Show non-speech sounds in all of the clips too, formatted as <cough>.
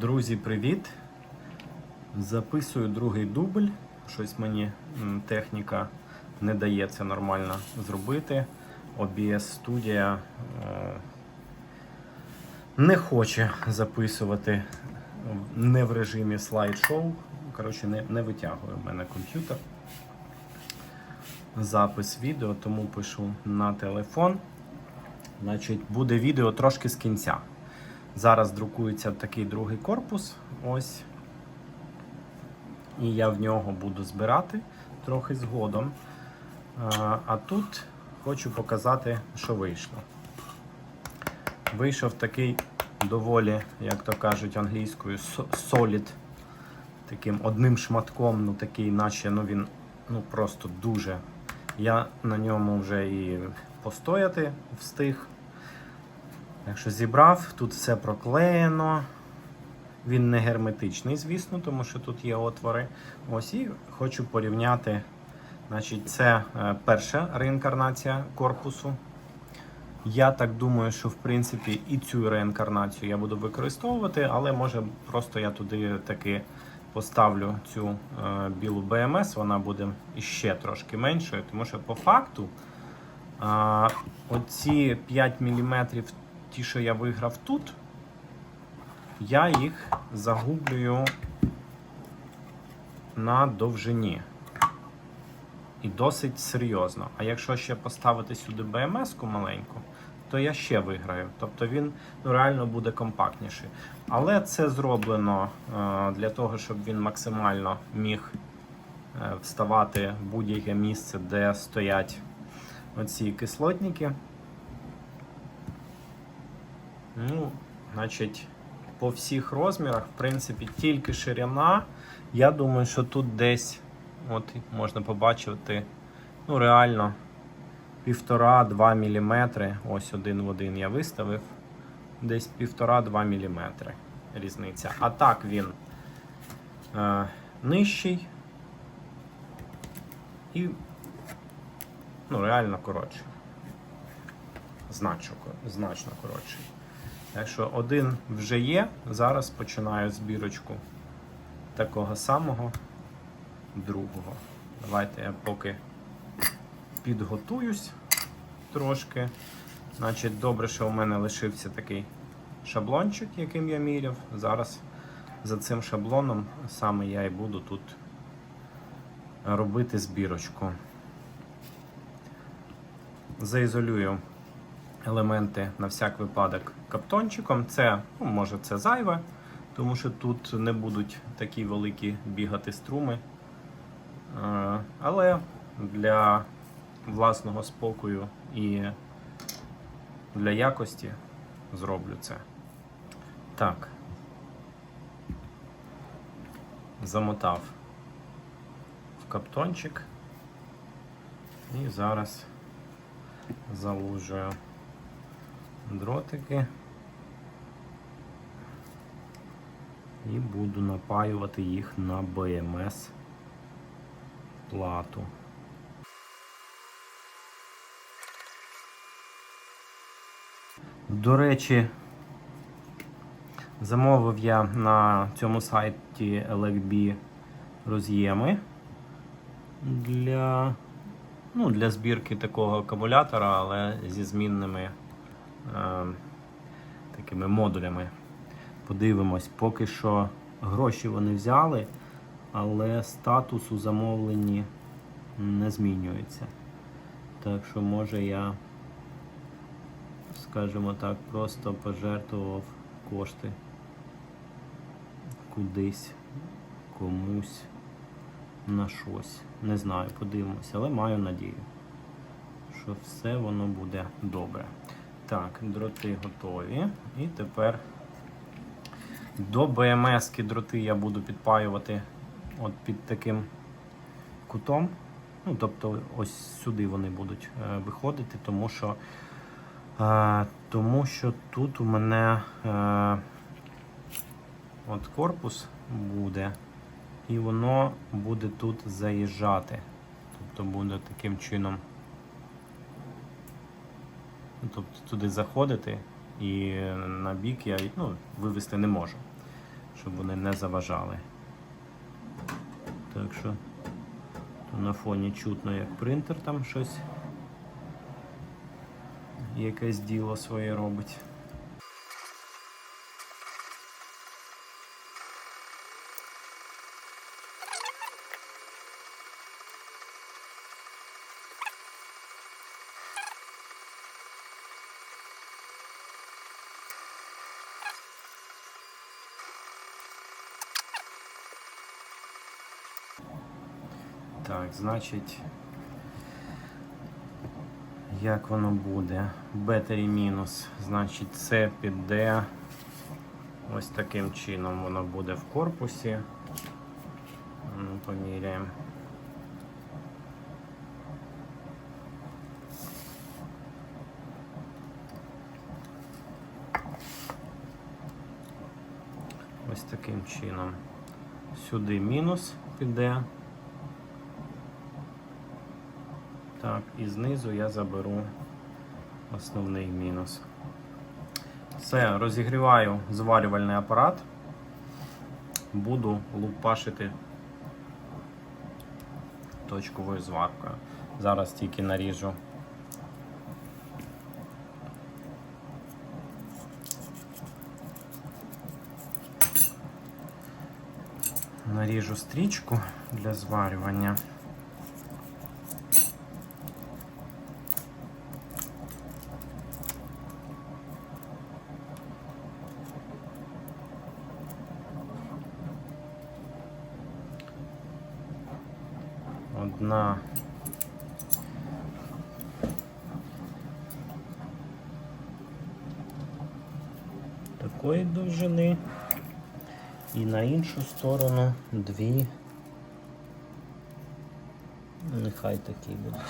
Друзі, привіт! Записую другий дубль. Щось мені техніка не дає це нормально зробити. OBS студія е, не хоче записувати не в режимі слайд-шоу. Коротше, не, не витягує в мене комп'ютер. Запис відео, тому пишу на телефон. Значить, буде відео трошки з кінця. Зараз друкується такий другий корпус. Ось. І я в нього буду збирати трохи згодом. А, тут хочу показати, що вийшло. Вийшов такий доволі, як то кажуть англійською, со- solid. Таким одним шматком, ну такий, наче ну він ну просто дуже. Я на ньому вже і постояти встиг. Якщо зібрав, тут все проклеєно. Він не герметичний, звісно, тому що тут є отвори. Ось і хочу порівняти. Значить, це е, перша реінкарнація корпусу. Я так думаю, що в принципі і цю реінкарнацію я буду використовувати, але може просто я туди таки поставлю цю е, білу BMS, вона буде іще трошки меншою, тому що по факту оці 5 мм, ті, що я виграв тут, я їх загублюю на довжині. І досить серйозно. А якщо ще поставити сюди BMS-ку маленьку, то я ще виграю. Тобто він ну, реально буде компактніший. Але це зроблено е, для того, щоб він максимально міг е, вставати в будь-яке місце, де стоять оці кислотники. Ну, значить, по всіх розмірах, в принципі, тільки ширина. Я думаю, що тут десь, от можна побачити, ну, реально 1,5-2 мм. Ось один в один я виставив. Десь 1,5-2 мм різниця. А так він е, нижчий і ну, реально коротший. Значно, значно коротший. Так що один вже є. Зараз починаю збірочку такого самого другого. Давайте я поки підготуюсь трошки. Значить, добре, що у мене лишився такий шаблончик, яким я міряв. Зараз за цим шаблоном саме я і буду тут робити збірочку. Заізолюю елементи на всяк випадок каптончиком. Це, ну, може, це зайве, тому що тут не будуть такі великі бігати струми. Е, Але для власного спокою і для якості зроблю це. Так. Замотав в каптончик і зараз залужую дротики і буду напаювати їх на БМС плату. До речі, замовив я на цьому сайті LXB роз'єми для, ну, для збірки такого акумулятора, але зі змінними такими модулями. Подивимось, поки що гроші вони взяли, але статус у замовленні не змінюється. Так що може я скажімо так, просто пожертвував кошти кудись, комусь на щось. Не знаю, подивимося, але маю надію, що все воно буде добре. Так, дроти готові. І тепер до БМС-ки дроти я буду підпаювати от під таким кутом. Ну, тобто ось сюди вони будуть е, виходити, тому що Е, тому що тут у мене е, от корпус буде, і воно буде тут заїжджати. Тобто буде таким чином. Тобто туди заходити і на бік я ну, вивести не можу. щоб вони не заважали. Так що то на фоні чутно, як принтер там щось якесь діло своє робить. Так, значить, як воно буде? Бетері мінус, значить, це піде ось таким чином воно буде в корпусі. Ну, поміряємо. Ось таким чином. Сюди мінус піде. Так, і знизу я заберу основний мінус. Все, розігріваю зварювальний апарат. Буду лупашити точковою зваркою. Зараз тільки наріжу. Наріжу стрічку для зварювання. Одна. Такої довжини. І на іншу сторону дві. Нехай такі будуть.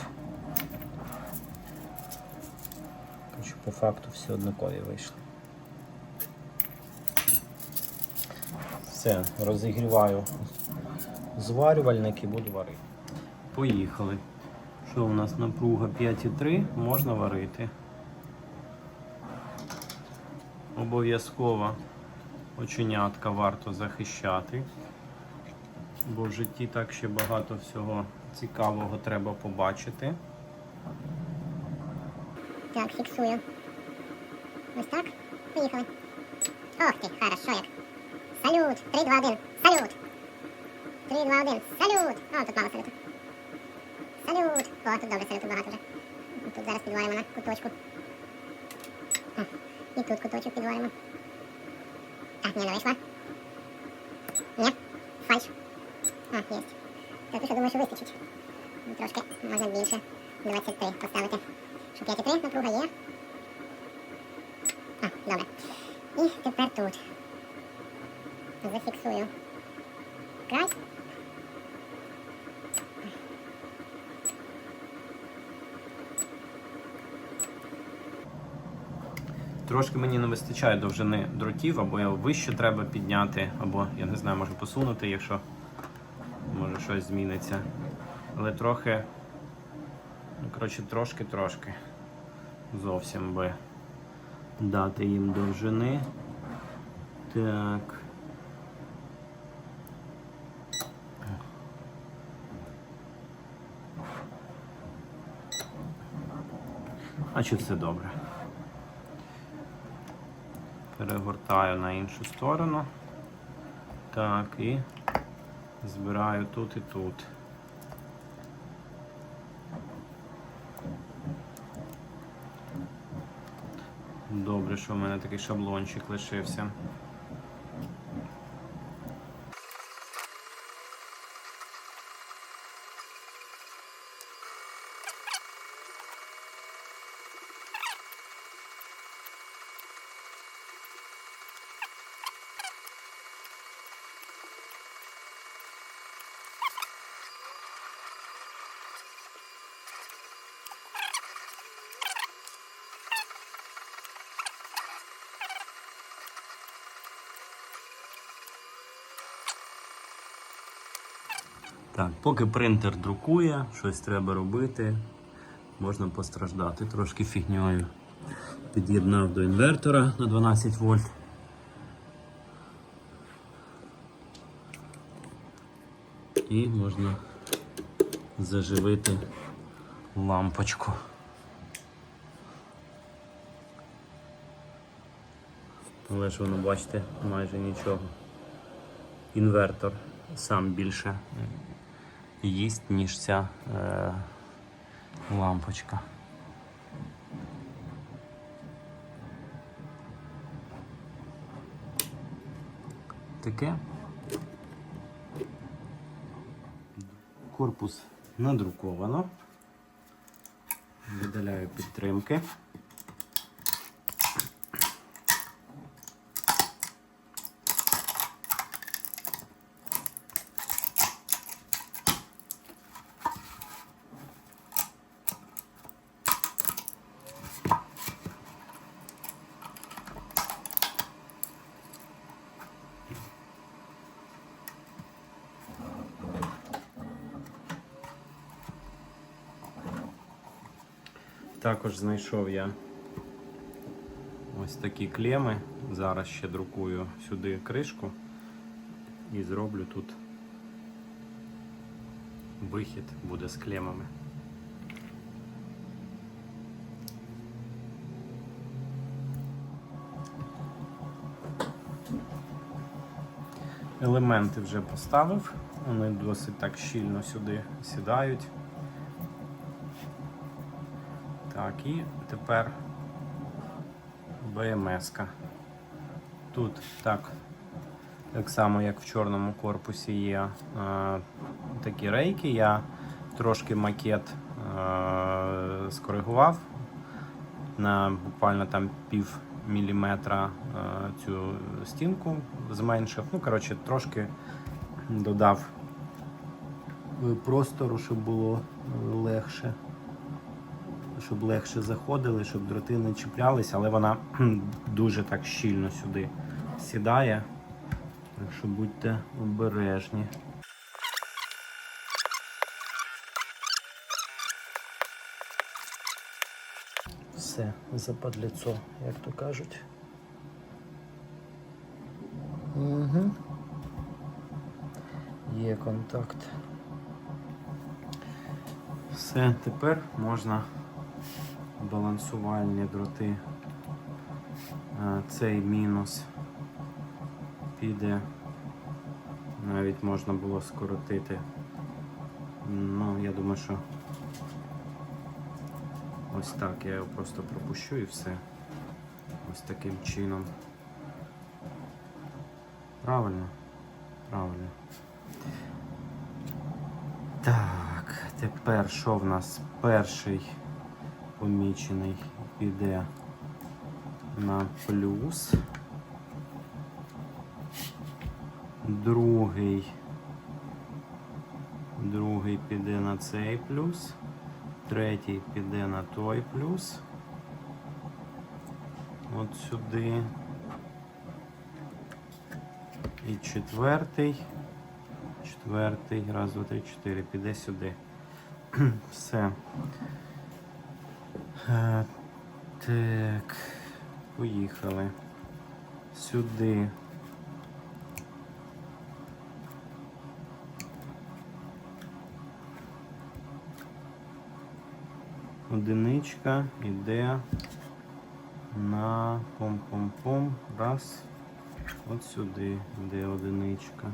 Короче, по факту всі однакові вийшли. Все, розігріваю зварювальник і буду варити. Поїхали. Що у нас напруга 5,3 можна варити. Обов'язково оченятка варто захищати, бо в житті так ще багато всього цікавого треба побачити. Так, фіксую. Ось так. Поїхали. Ох ти, хорошо як. Салют! 3, 2, 1. Салют! 3, 2, 1. Салют! О, тут мало салюту. Салют! О, тут добре салюту багато вже. Тут зараз підваримо на куточку. І тут куточок підваримо. Так, не, не вийшла. Нет, фальш. А, есть. Ти що, думаю, що вистачить? Ну, Трошки, можна більше. 23 поставити. Що 5,3 напруга є. А, добре. І тепер тут. Зафіксую край. Трошки мені не вистачає довжини дротів, або його вище треба підняти, або я не знаю, може посунути, якщо може щось зміниться. Але трохи, ну коротше, трошки-трошки. Зовсім би дати їм довжини. Так. А чи все добре? Перегортаю на іншу сторону. Так, і збираю тут і тут. Добре, що в мене такий шаблончик лишився. Так, поки принтер друкує, щось треба робити, можна постраждати трошки фігньою. Під'єднав до інвертора на 12 вольт. І можна заживити лампочку. Але ж воно, бачите, майже нічого. Інвертор сам більше їсть, ніж ця е, лампочка. Таке. Корпус надруковано. Видаляю підтримки. Також знайшов я ось такі клеми. Зараз ще друкую сюди кришку і зроблю тут вихід буде з клемами. Елементи вже поставив, вони досить так щільно сюди сідають. Так, і тепер БМС. -ка. Тут так, так само, як в чорному корпусі є е, такі рейки. Я трошки макет е, скоригував на буквально там пів міліметра е, цю стінку зменшив. Ну, коротше, трошки додав е, простору, щоб було е, легше щоб легше заходили, щоб дроти не чіплялися, але вона <clears throat> дуже так щільно сюди сідає. Так що будьте обережні. Все, западліцо, як то кажуть. Угу. Є контакт. Все, тепер можна балансувальні дроти. Е, Цей мінус піде. Навіть можна було скоротити. Ну, я думаю, що ось так я його просто пропущу і все. Ось таким чином. Правильно? Правильно. Так, тепер що в нас? Перший помічений піде на плюс. Другий. Другий піде на цей плюс. Третій піде на той плюс. От сюди. І четвертий. Четвертий. Раз, два, три, чотири. Піде сюди. <clears throat> Все. Так, поїхали. Сюди. Одиничка йде на пом-пом-пом. Раз. От сюди йде одиничка.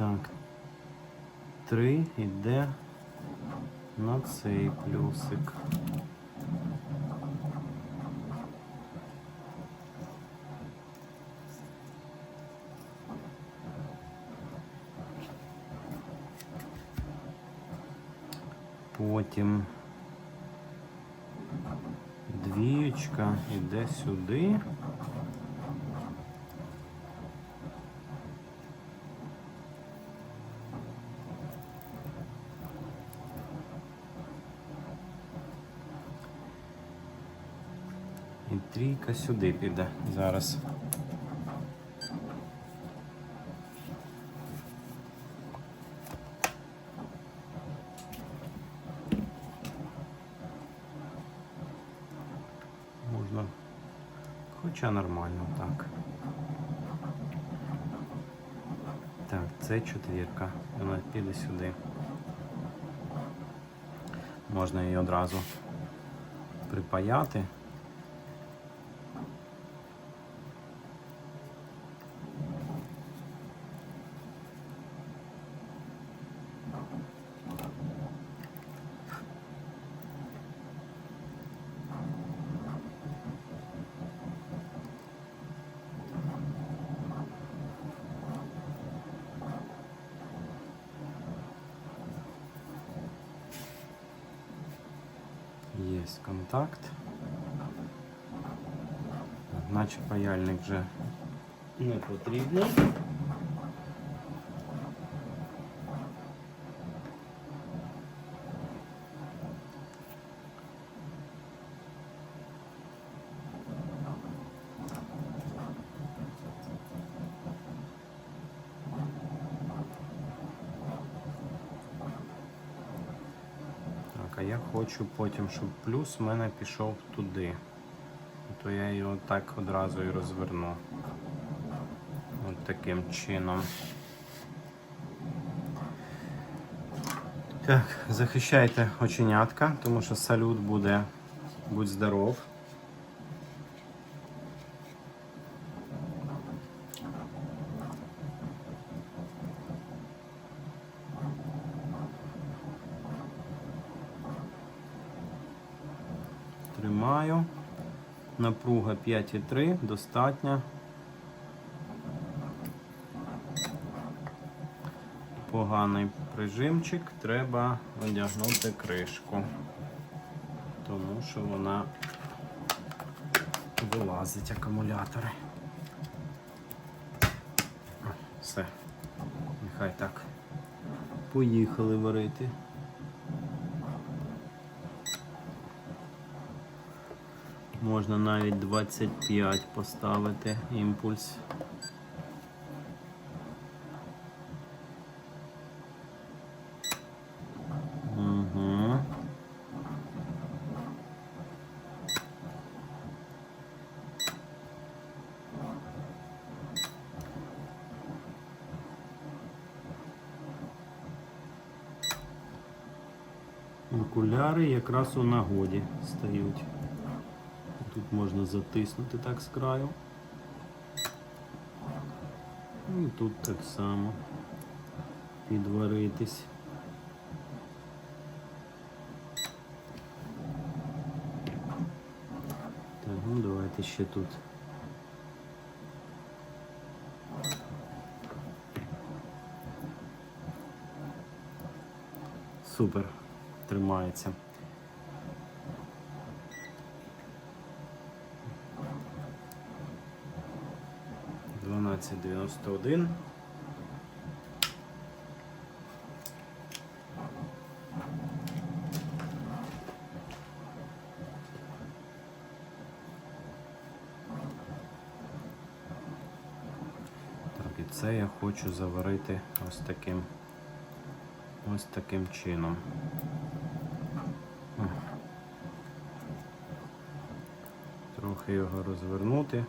Так. Три йде на цей плюсик. Потім двієчка йде сюди. Трійка сюди піде зараз. Можна, хоча нормально так. Так, це четвірка. Вона піде сюди. Можна її одразу припаяти. Є контакт. Наче паяльник вже не потрібний. Так, а я хочу потім, щоб плюс в мене пішов туди. То я його так одразу і розверну. От таким чином. Так, захищайте оченятка, тому що салют буде будь здоров. Тримаю. Напруга 5,3 достатня. Поганий прижимчик, треба одягнути кришку, тому що вона вилазить акумулятори. Все, нехай так. Поїхали варити. Можна навіть 25 поставити імпульс. Окуляри якраз у нагоді стають. Тут можна затиснути так з краю. І тут так само підваритись. Так, ну давайте ще тут. Супер, тримається. Дванадцять дев'яносто один. Так, і це я хочу заварити ось таким ось таким чином. Трохи його розвернути.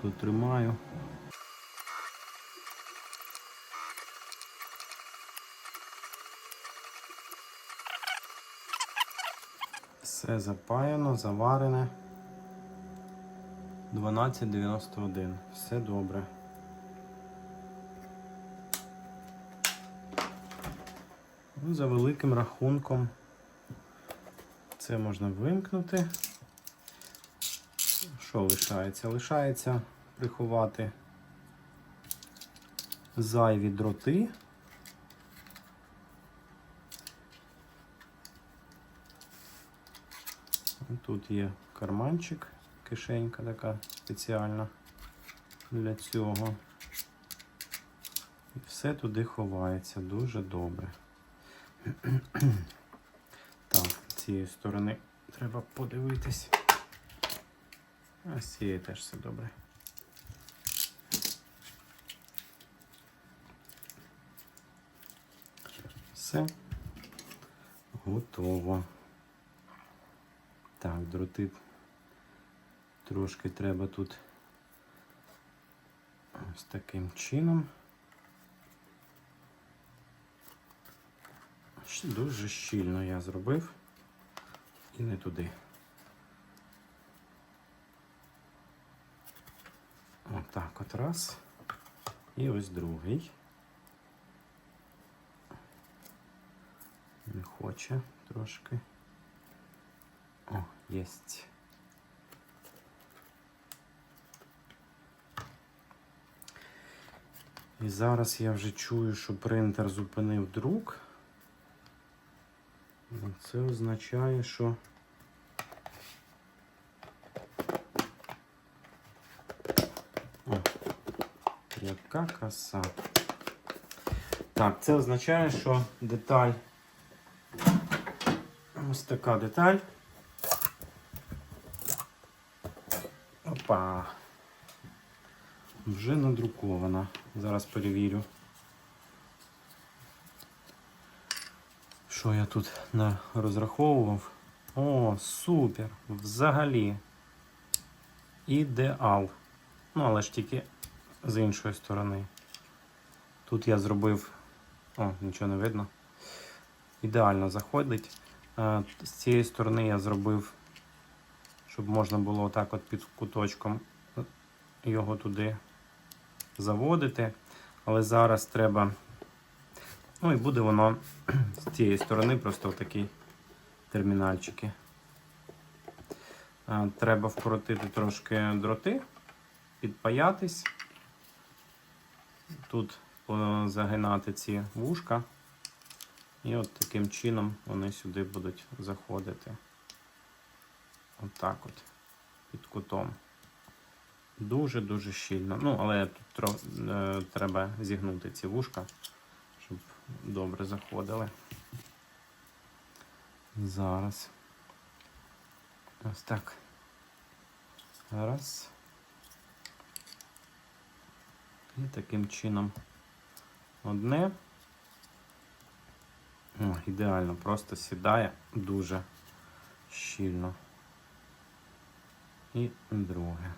Що тримаю. Все запаяно, заварене. 12.91. Все добре. Ну, за великим рахунком це можна вимкнути. Що лишається? Лишається приховати зайві дроти. Тут є карманчик, кишенька така спеціальна для цього. І все туди ховається дуже добре. <clears throat> Так, з цієї сторони треба подивитись. А з цієї теж все добре. Все готово. Так, дроти трошки треба тут ось таким чином. Дуже щільно я зробив і не туди. Отак от раз. І ось другий. Не хоче трошки. О, єсть. І зараз я вже чую, що принтер зупинив друк. Це означає, що О, яка краса. Так, це означає, що деталь. Ось така деталь. Опа. Вже надрукована. Зараз перевірю. Що я тут не розраховував? О, супер! Взагалі. Ідеал. Ну, але ж тільки з іншої сторони. Тут я зробив. О, нічого не видно. Ідеально заходить. Е, З цієї сторони я зробив, щоб можна було отак от під куточком його туди заводити. Але зараз треба. Ну і буде воно <clears throat> з цієї сторони просто такі термінальчики. Е, Треба вкоротити трошки дроти, підпаятись. Тут е, загинати ці вушка. І от таким чином вони сюди будуть заходити. Отак от, під кутом. Дуже-дуже щільно. Ну, але тут е, треба зігнути ці вушка, щоб добре заходили. Зараз. Ось так. Раз. І таким чином одне. О, ідеально, просто сідає дуже щільно. І друге.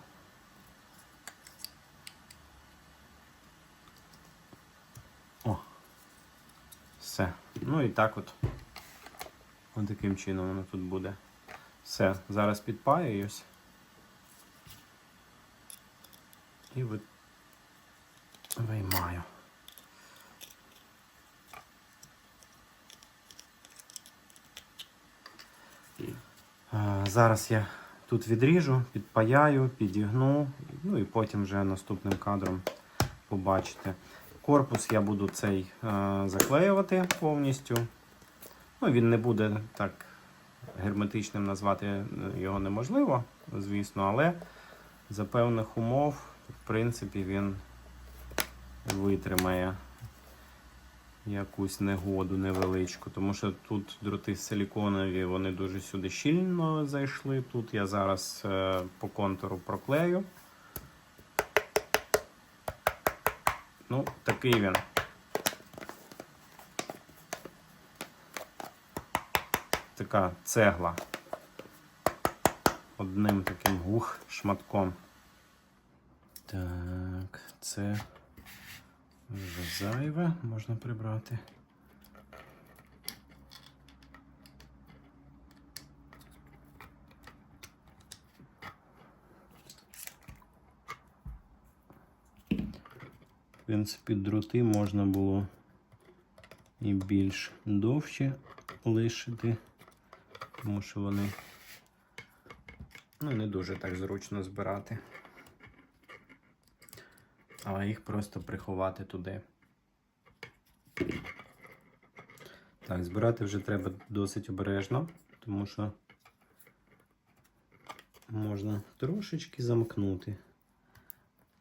О. Все. Ну і так от. Ось таким чином воно тут буде. Все, зараз підпаююсь. І ви... виймаю. Е, Зараз я тут відріжу, підпаяю, підігну, ну і потім вже наступним кадром побачите. Корпус я буду цей е, заклеювати повністю. Ну, він не буде так герметичним назвати е, його неможливо, звісно, але за певних умов, в принципі, він витримає якусь негоду невеличку, тому що тут дроти силіконові, вони дуже сюди щільно зайшли. Тут я зараз е, по контуру проклею. Ну, такий він. Така цегла. Одним таким гух шматком. Так, це вже зайве, можна прибрати. В принципі, дроти можна було і більш довше лишити, тому що вони ну, не дуже так зручно збирати. А їх просто приховати туди. Так, збирати вже треба досить обережно, тому що можна трошечки замкнути.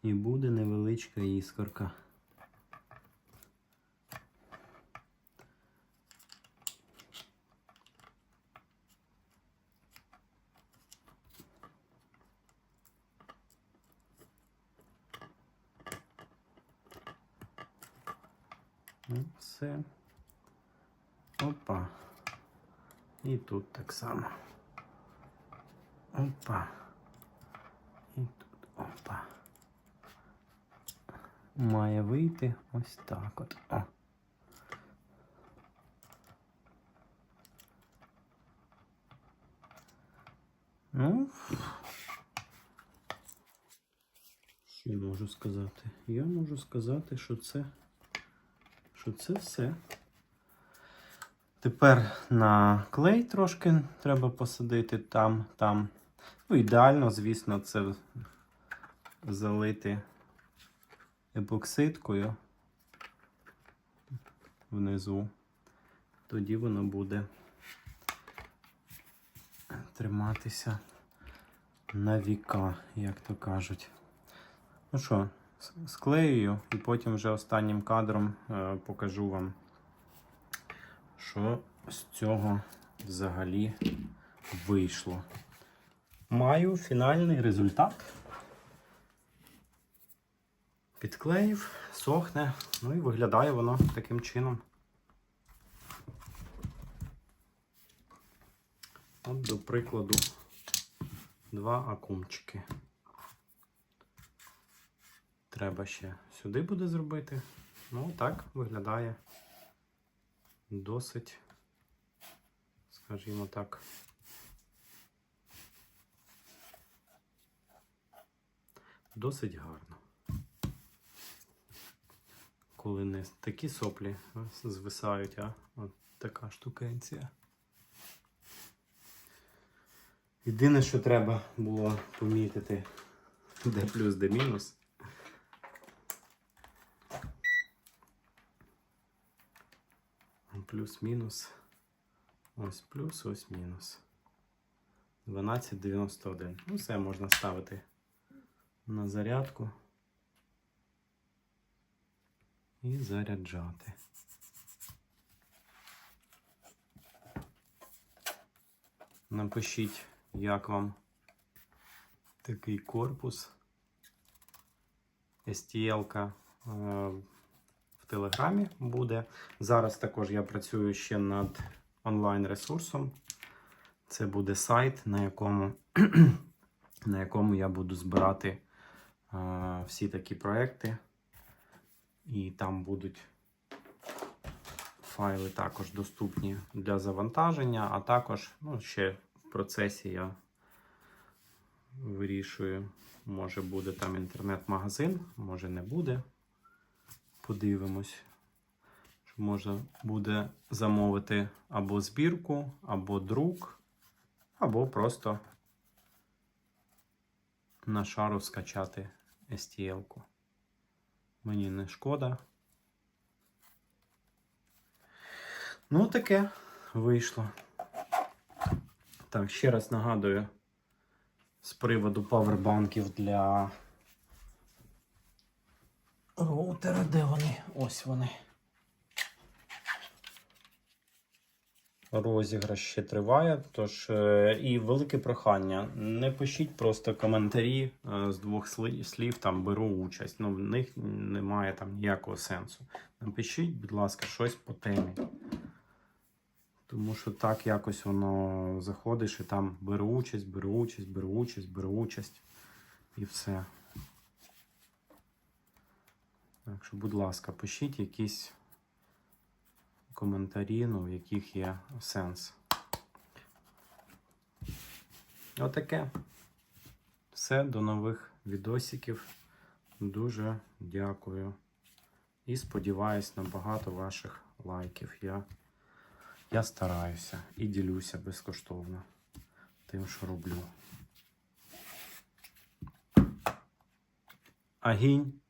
І буде невеличка іскорка. Все. Опа. І тут так само. Опа. І тут опа. Має вийти ось так от. О. Ну. Що можу сказати? Я можу сказати, що це, що це все. Тепер на клей трошки треба посадити там, там. Ну, ідеально, звісно, це залити епоксидкою внизу. Тоді воно буде триматися на віка, як то кажуть. Ну що, склеюю і потім вже останнім кадром е, покажу вам, що з цього взагалі вийшло. Маю фінальний результат. Підклеїв, сохне, ну і виглядає воно таким чином. От, до прикладу, два акумчики. Треба ще сюди буде зробити. Ну, так виглядає досить, скажімо так. Досить гарно. Коли не такі соплі звисають, а от така штукенція. Єдине, що треба було помітити, де плюс, де мінус. Плюс-мінус. Ось плюс, ось мінус. 12,91. Ну, все можна ставити на зарядку і заряджати. Напишіть, як вам такий корпус. STL-ка в Телеграмі буде. Зараз також я працюю ще над онлайн-ресурсом. Це буде сайт, на якому, <clears throat> на якому я буду збирати е, всі такі проекти. І там будуть файли також доступні для завантаження, а також ну, ще в процесі я вирішую, може буде там інтернет-магазин, може не буде. Подивимось. Що можна буде замовити або збірку, або друк, або просто на шару скачати STL-ку. Мені не шкода. Ну, таке вийшло. Так, ще раз нагадую з приводу павербанків для роутера. Де вони? Ось вони. Розіграш ще триває, тож е, і велике прохання. Не пишіть просто коментарі е, з двох слів, там беру участь. Ну, в них немає там ніякого сенсу. Напишіть, будь ласка, щось по темі. Тому що так якось воно заходиш і там беру участь, беру участь, беру участь, беру участь і все. Так що, будь ласка, пишіть якісь коментарі, ну, в яких є сенс. Отаке. Все, до нових відосиків. Дуже дякую. І сподіваюсь на багато ваших лайків. Я, я стараюся і ділюся безкоштовно тим, що роблю. Агінь!